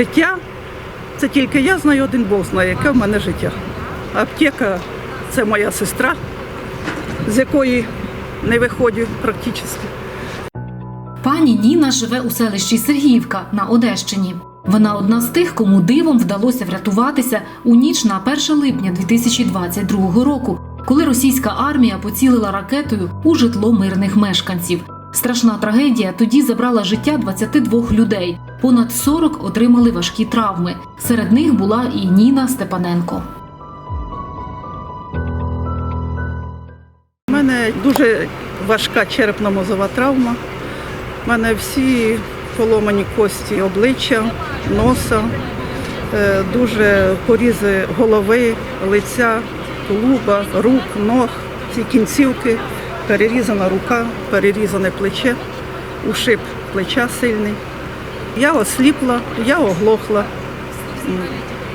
життя. Це тільки я знаю, один Бог знає, яке в мене життя. Аптека це моя сестра, з якої не виходжу практично. Пані Ніна живе у селищі Сергіївка на Одещині. Вона одна з тих, кому дивом вдалося врятуватися у ніч на 1 липня 2022 року, коли російська армія поцілила ракетою у житло мирних мешканців. Страшна трагедія тоді забрала життя 22 людей. Понад 40 отримали важкі травми. Серед них була і Ніна Степаненко. У мене дуже важка черепно-мозова травма. У мене всі поломані кості обличчя, носа, е, дуже порізи голови, лиця, тулуба, рук, ног, ці кінцівки, перерізана рука, перерізане плече, ушиб плеча сильний. Я осліпла, я оглохла.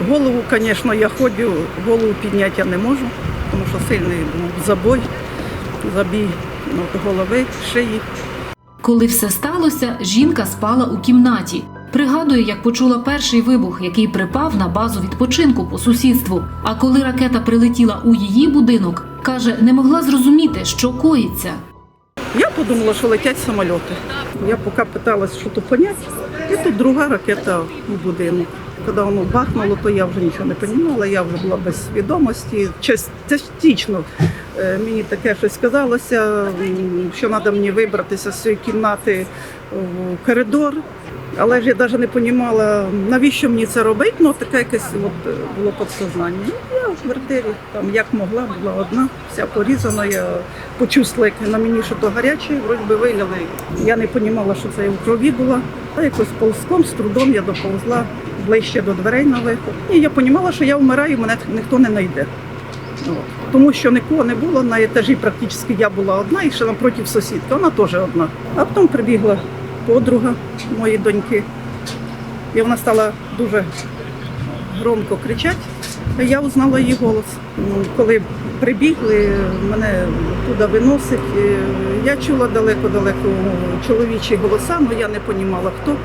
Голову, звісно, я ходю, голову підняти я не можу, тому що сильний був забой, забій ну, голови, шиї. Коли все сталося, жінка спала у кімнаті. Пригадує, як почула перший вибух, який припав на базу відпочинку по сусідству. А коли ракета прилетіла у її будинок, каже, не могла зрозуміти, що коїться. Я подумала, що летять самоліти. Я поки питалась, що то поняти, і тут друга ракета в будинок. Коли воно бахнуло, то я вже нічого не розуміла, я вже була без свідомості. Час- Частично е, мені таке щось сказалося, що треба мені вибратися з цієї кімнати в коридор. Але ж я навіть не розуміла, навіщо мені це робити, ну таке якесь от, е, було підсознання. Ну, я в квартирі там як могла, була одна, вся порізана. Я почувствувала, як на мені що то гаряче, вроді би виляли. Я не розуміла, що це в крові була. Та якось ползком, з трудом я доповзла ближче до дверей на виход. І я розуміла, що я вмираю, мене ніхто не знайде. Тому що нікого не було на етажі, практично я була одна, і ще напротив сусідка, вона теж одна. А потім прибігла подруга моєї доньки. І вона стала дуже громко кричати. Я узнала її голос. Ну, Коли прибігли, мене туди виносить. Я чула далеко-далеко чоловічі голоса, але я не розуміла, хто.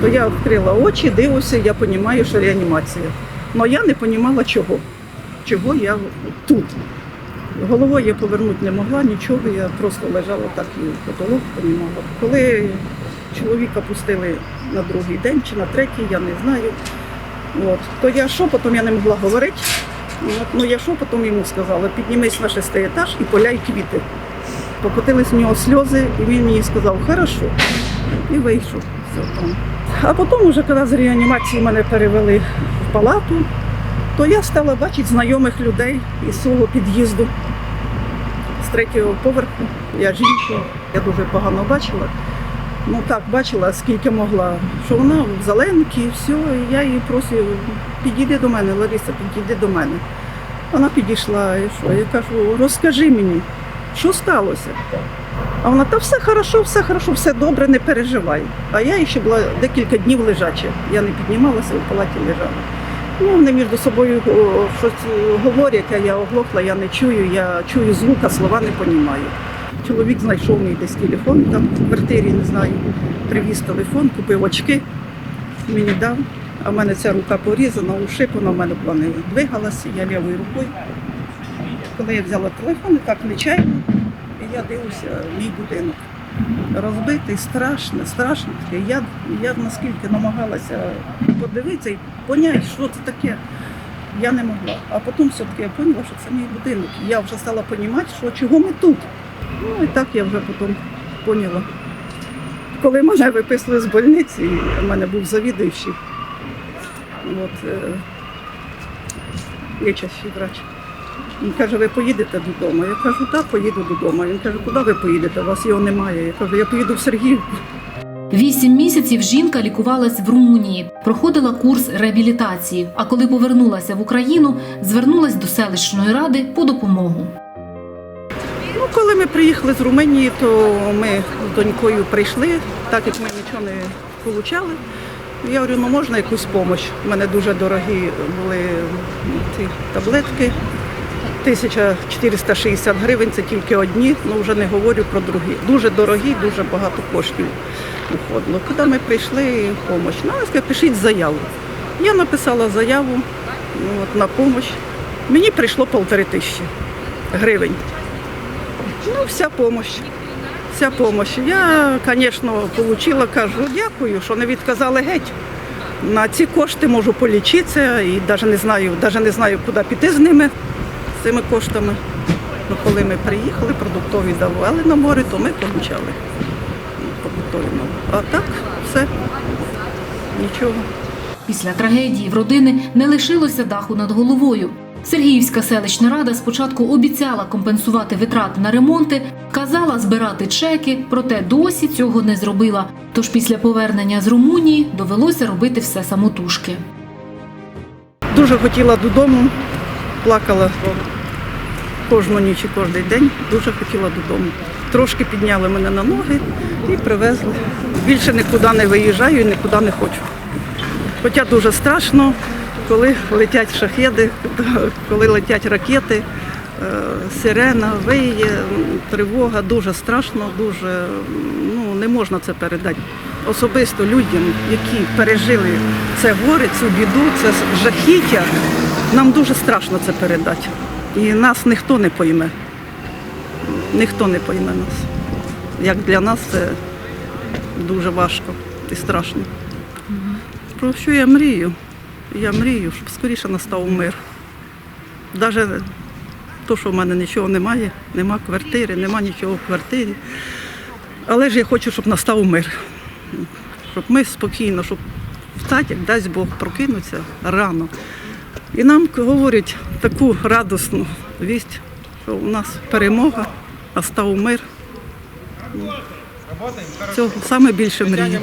То я відкрила очі, дивлюся, я розумію, що реанімація. Але я не розуміла чого. Чого я тут. Головою повернути не могла, нічого, я просто лежала так і потолок розуміла. Коли чоловіка пустили на другий день чи на третій, я не знаю. От. То я шепотом я не могла говорити. От. Ну я шепотом йому сказала, піднімись на шестий етаж і поляй квіти. Покотились в нього сльози, і він мені сказав, хорошо. І вийшов. Все там. А потім, вже коли з реанімації мене перевели в палату, то я стала бачити знайомих людей із свого під'їзду з третього поверху. Я жінка, я дуже погано бачила. Ну так, бачила, скільки могла, що вона в зеленці, і все, і я її просив, підійди до мене, Лариса, підійди до мене. Вона підійшла, і що? Я кажу, розкажи мені, що сталося? А вона, та все хорошо, все хорошо, все добре, не переживай. А я ще була декілька днів лежача. Я не піднімалася, в палаті лежала. Ну, вони між собою щось говорять, а я оглохла, я не чую, я чую звук, а слова не розумію. Чоловік знайшов мій десь телефон там в квартирі, не знаю. Привіз телефон, купив очки, мені дав. А в мене ця рука порізана, ушипана, в мене була не двигалася, я лівою рукою. Коли я взяла телефон, так нечайно, і я дивлюся мій будинок. Розбитий, страшно, страшно таке. Я, я наскільки намагалася подивитися і поняти, що це таке. Я не могла. А потім все-таки я поняла, що це мій будинок. Я вже стала розуміти, що чого ми тут. Ну і так я вже потім поняла. Коли мене виписали з больниці, у мене був завідуючий. От, е, лічащий врач. Він каже, ви поїдете додому. Я кажу, так, поїду додому. Він каже, куди ви поїдете? У вас його немає. Я кажу, я поїду в Сергіївку. Вісім місяців жінка лікувалась в Румунії, проходила курс реабілітації. А коли повернулася в Україну, звернулась до селищної ради по допомогу. Коли ми приїхали з Румунії, то ми з донькою прийшли, так як ми нічого не отримали. Я говорю, ну можна якусь допомогу. У мене дуже дорогі були ці таблетки. 1460 гривень це тільки одні, ну вже не говорю про другі. Дуже дорогі, дуже багато коштів уходило. Коли ми прийшли допомогу, ну, я сказала, пишіть заяву. Я написала заяву ну, от, на допомогу. Мені прийшло полтори тисячі гривень. Ну, вся допомога. Вся допомога. Я, звісно, отримала, кажу, дякую, що не відказали геть. На ці кошти можу полічитися і навіть не знаю, навіть не знаю, куди піти з ними, з цими коштами. Ну, коли ми приїхали, продуктові давали на море, то ми продуктові. А так, все, нічого. Після трагедії в родини не лишилося даху над головою. Сергіївська селищна рада спочатку обіцяла компенсувати витрати на ремонти, казала збирати чеки, проте досі цього не зробила. Тож після повернення з Румунії довелося робити все самотужки. Дуже хотіла додому, плакала кожну ніч і кожен день. Дуже хотіла додому. Трошки підняли мене на ноги і привезли. Більше нікуди не виїжджаю і нікуди не хочу. Хоча дуже страшно, коли летять шахеди, коли летять ракети, е, сирена, виє, тривога, дуже страшно, дуже ну, не можна це передати. Особисто людям, які пережили це горе, цю біду, це жахіття, нам дуже страшно це передати. І нас ніхто не пойме. Ніхто не пойме нас. Як для нас це дуже важко і страшно. Про що я мрію? Я мрію, щоб скоріше настав мир. Навіть то, що в мене нічого немає, нема квартири, нема нічого в квартирі. Але ж я хочу, щоб настав мир. Щоб ми спокійно, щоб встати, як дасть Бог, прокинуться рано. І нам говорять таку радісну вість, що у нас перемога, настав мир. Цього саме більше мрію.